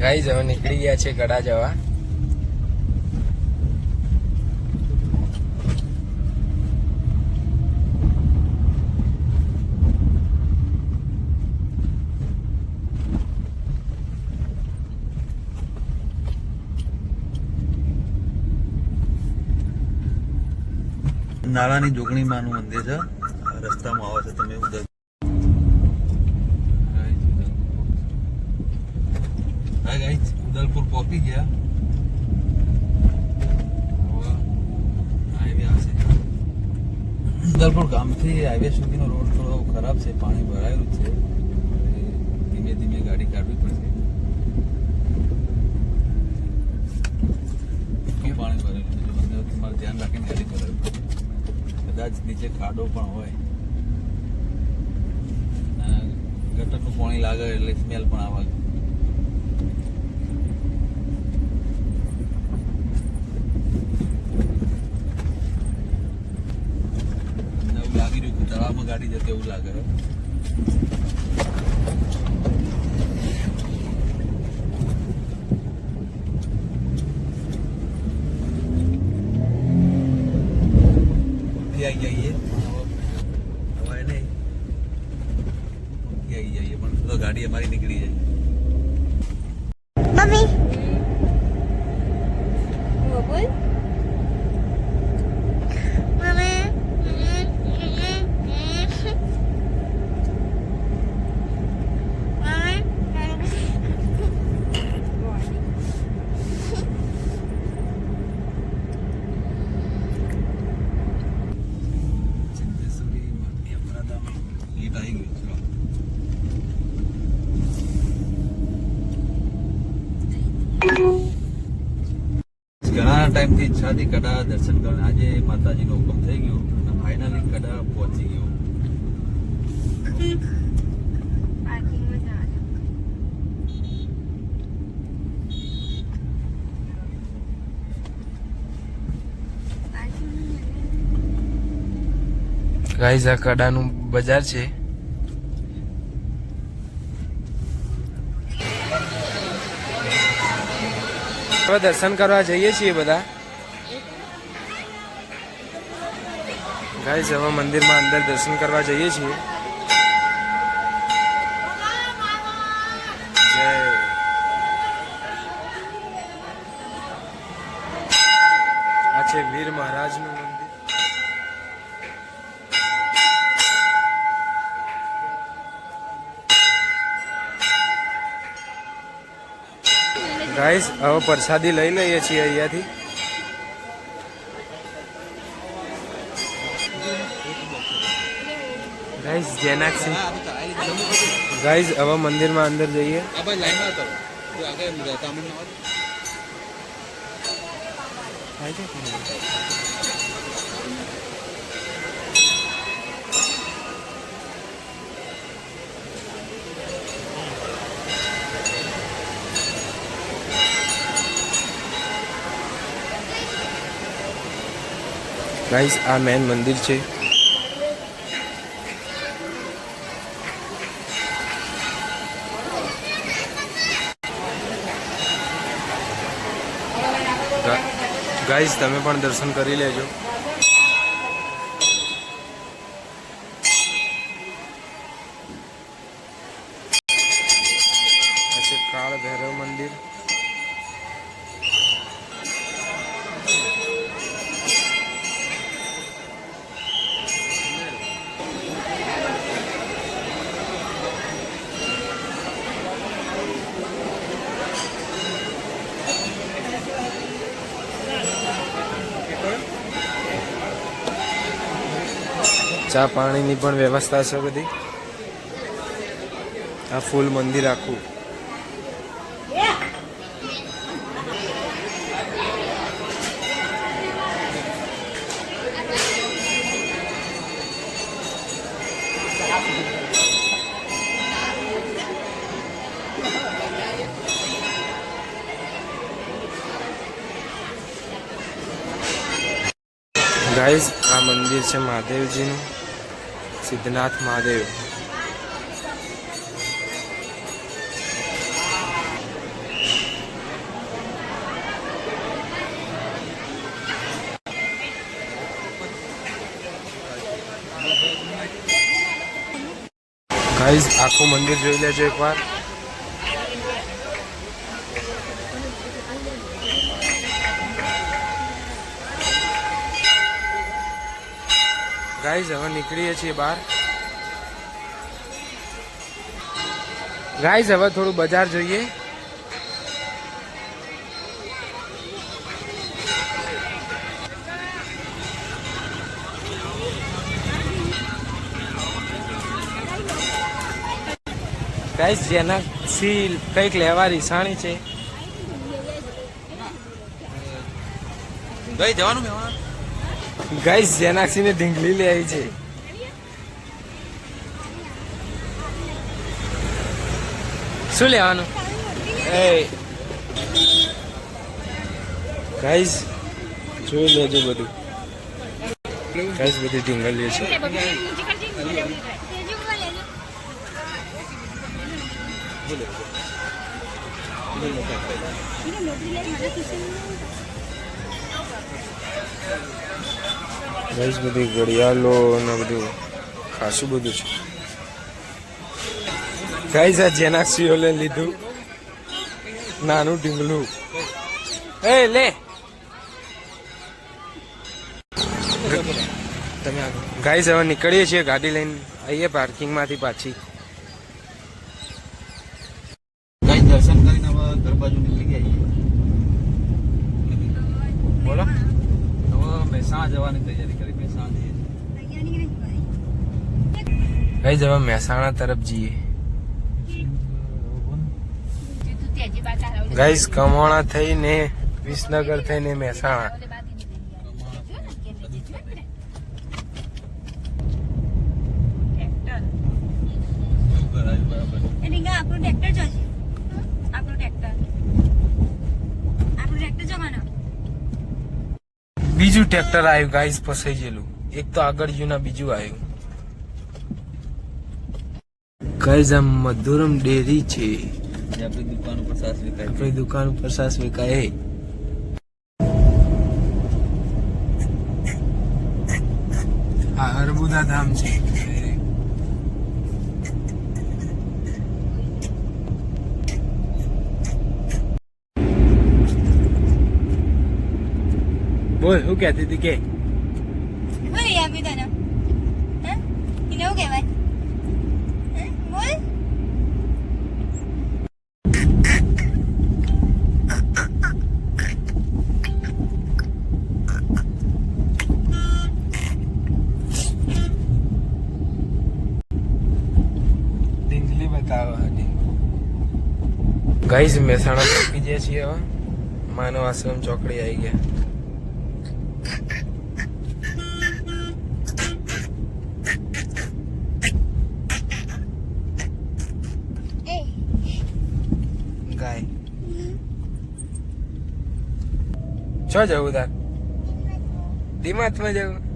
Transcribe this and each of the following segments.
ગાઈ જવા નીકળી ગયા છે ગડા જવા. નાળાની જોગણી માનું મંદિર છે. રસ્તામાં આવે છે તમે ઉદર ઉદલપુર પહોંચી ગયા. ઉદલપુર ગામથી હાઈવે સુધીનો રોડ થોડો ખરાબ છે, પાણી ભરાયેલું છે. ધીમે ધીમે ગાડી કાઢવી પડશે. પાણી ભરેલું છે? તમારે ધ્યાન રાખીને ગાડી ભરાવી કદાચ નીચે ખાડો પણ હોય. ગટરનું પાણી લાગે એટલે સ્મેલ પણ આવે. એવું લાગી રહ્યું કે તળાવમાં ગાડી જતી એવું લાગે ઉઠી આવી જઈએ હવાય નહીં ઉઠી આવી જઈએ પણ તો ગાડી અમારી નીકળી જાય મમ્મી બોલ સિદ્ધેશ્વરી માટી અપરાધામ ગીત આવી ગયું ચલો ઘણા ટાઈમથી ઈચ્છા હતી કડા દર્શન કરવા આજે માતાજીનો હુકમ થઈ ગયો અને ફાઇનલી કડા પહોંચી ગયો. ગાઈઝ આ કડાનું બજાર છે. હવે દર્શન કરવા જઈએ છીએ બધા. ગાઈઝ હવે મંદિરમાં અંદર દર્શન કરવા જઈએ છીએ. આ છે વીર મહારાજનું મંદિર. ગાઈસ હવે પ્રસાદી લઈ લઈએ છીએ અહીંયાથી. ગાઈસ જેનાક્ષી ગાઈસ હવે મંદિરમાં અંદર જઈએ. આગળ ગાઈસ આ મેન મંદિર છે. ગાઈસ તમે પણ દર્શન કરી લેજો. ચા પાણીની પણ વ્યવસ્થા છે બધી. આ ફૂલ મંદિર આખું. ગાઈઝ આ મંદિર છે મહાદેવજીનું. સિદ્ધનાથ મહાદેવ. ગાઈઝ આખું મંદિર જોઈ લેજો એકવાર. ગાઈઝ હવે નીકળીએ છીએ બહાર. ગાઈઝ હવે થોડું બજાર જોઈએ. ગાઈઝ જેના સીલ કંઈક લેવા રીસાણી છે. ગઈ જવાનું મેં ગાઈઝ જેનાક્ષી ને ઢીંગલી લે આવી છે. શું લેવાનું? એ. ગાઈઝ જોઈ લેજો બધું. ગાઈસ બધી ઢીંગલીઓ છે. ગાઈઝ બધી ઘડિયાળો ને બધું ખાસું બધું છે. ગાઈઝ આ જેના લે લીધું. નાનું ઢીંગલું. એ, લે. તમે ગાઈસ, હવે નીકળીએ છીએ ગાડી લઈને. આવીએ પાર્કિંગમાંથી પાછી. દર્શન હવે ઘર બાજુ જવાની તૈયારી કરી મહેસાણા જઈએ ગાઈઝ હવે મહેસાણા તરફ જઈએ. ગાઈઝ કમોણા થઈને, વિસનગર થઈને મહેસાણા. બીજું ટ્રેક્ટર આવ્યું ગાઈઝ ફસાઈ ગયેલું. એક તો આગળ ગયું બીજું આવ્યું. ગાઈઝ આ મધુરમ ડેરી છે. આપણી દુકાન ઉપર સાસ વેકાય આપણી દુકાન ઉપર સાસ વેકાય આ અરબુદા ધામ છે. બોલ શું કહેતી હતી કે બોલ યાર આપી તને હે એને એવું કહેવાય હે બોલ ડીંગલી બતાવો ગાઈઝ, મહેસાણા ચોકી જે છીએ હવે. માનવ આશ્રમ ચોકડી આવી ગયા. ગાય. છો જવું તાર? ડીમાર્ટમાં જવું?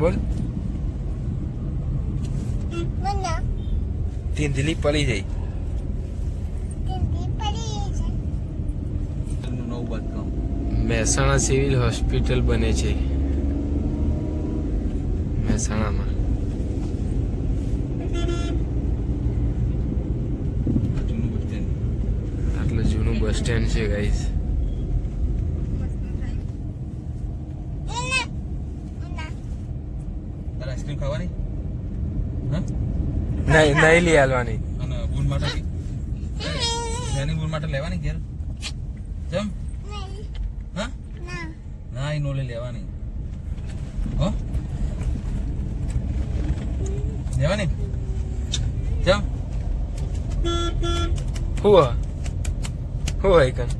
બોલ. તીંધલી પડી બાંધકામ મહેસાણા સિવિલ હોસ્પિટલ બને છે. મહેસાણામાં. આટલું જૂનું બસ સ્ટેન્ડ છે ગાઈઝ તારે આઈસ્ક્રીમ ખાવાની હા નહીં નહીં લઈ આલવાની. અને બૂન માટે એની બૂન માટે લેવાની ઘેર? જમ? હા? ના એ નોલે લેવાની. હો? લેવાની? જમ? હુઆ હુઆ હોય હુઆ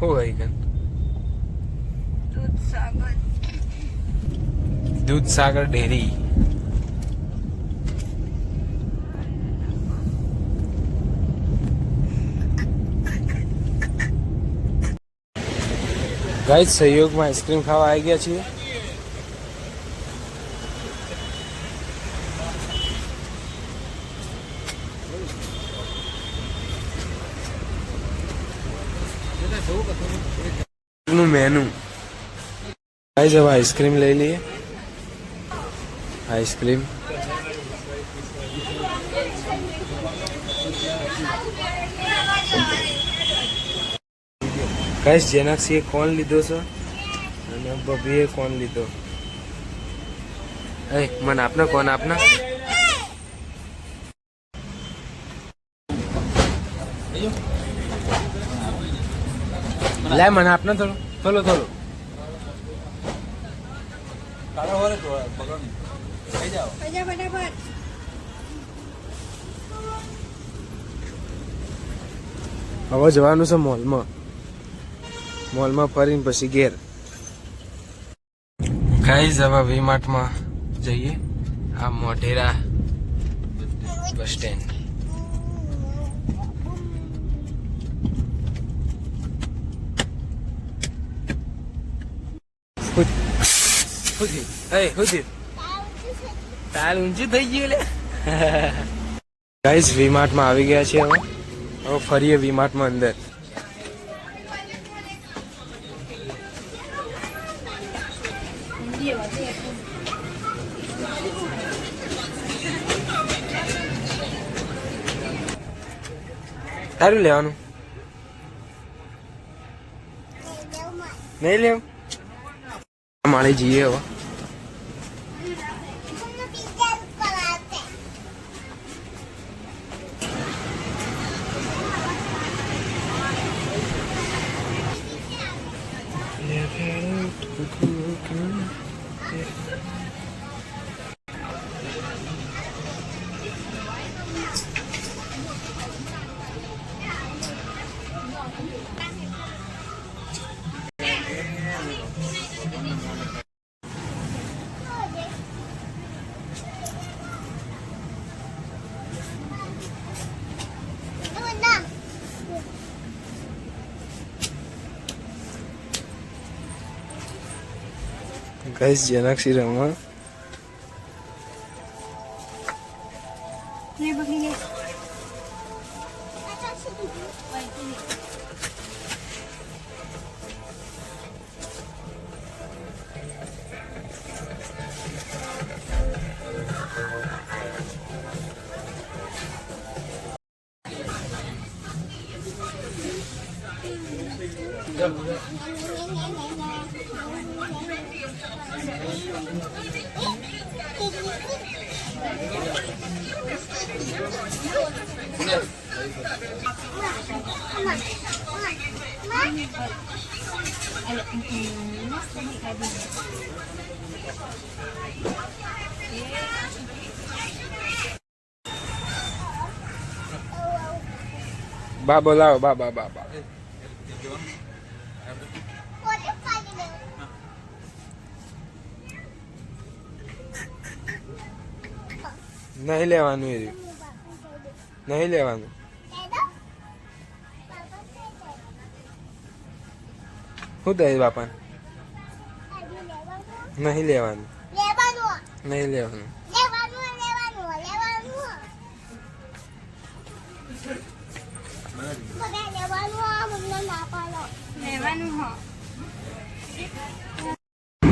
હો હોય કન દૂધ સાગર ડેરી. ગાઈસ સહયોગમાં આઈસ્ક્રીમ ખાવા આવી ગયા છીએ નું મેનુ ગાઈસ હવે આઈસ્ક્રીમ લઈ લઈએ આઈસ્ક્રીમ ગાઈસ જેનાક્ષીએ કોણ લીધો છે? અને બબીએ કોણ લીધો? એ મને આપને કોણ આપને? લે મને આપને થોડો. થોડો થોડો. કાળો વાળે તો પકડો થઈ જાઓ ફટાફટ. હવે જવાનું છે મોલમાં. મોલમાં ફરીને પછી ઘેર. ગાઈઝ હવે વીમાર્ટમાં જઈએ. આ મોઢેરા બસ સ્ટેન્ડ. તાલ ઊંચી થઈ ગયું લે ગાઈઝ વીમાર્ટમાં આવી ગયા છે હવે. હવે ફરીએ વીમાર્ટમાં અંદર. તારું લેવાનું નહીં લેવું માળી જઈએ હવે ગાઈસ જનાક્ષી રમવા ને પકડી લે બા બોલાવો બા બા નહીં લેવાનું એ. નહીં લેવાનું. શું દઈ બાપા નહીં લેવાનું. નહીં લેવાનું.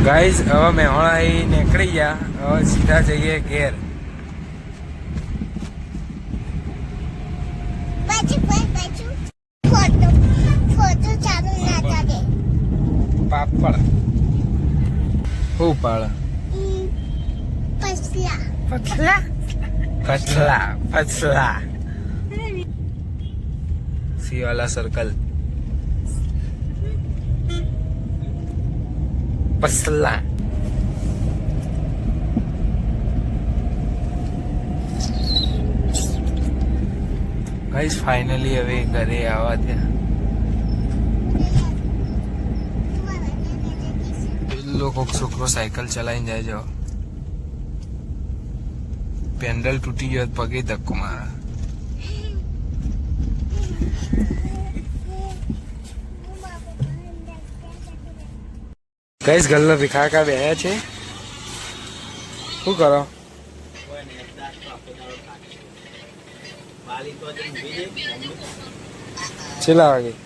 ગાઈઝ, હવે અહીં નીકળી ગયા. હવે સીધા જઈએ ઘેર. પાપડ શું પાળ પછલા પછલા પછલા સિવાલા સર્કલ પસલા ગાઈસ ફાઇનલી હવે ઘરે આવવા ત્યાં પેલો કોક છોકરો સાયકલ ચલાવીને જાય જો પેન્ડલ તૂટી ગયો પગે ધક્કો મારા. કઈ ગલ્લો ભીખા કા બેહ્યા છે? શું કરો? છેલ્લા વાગે.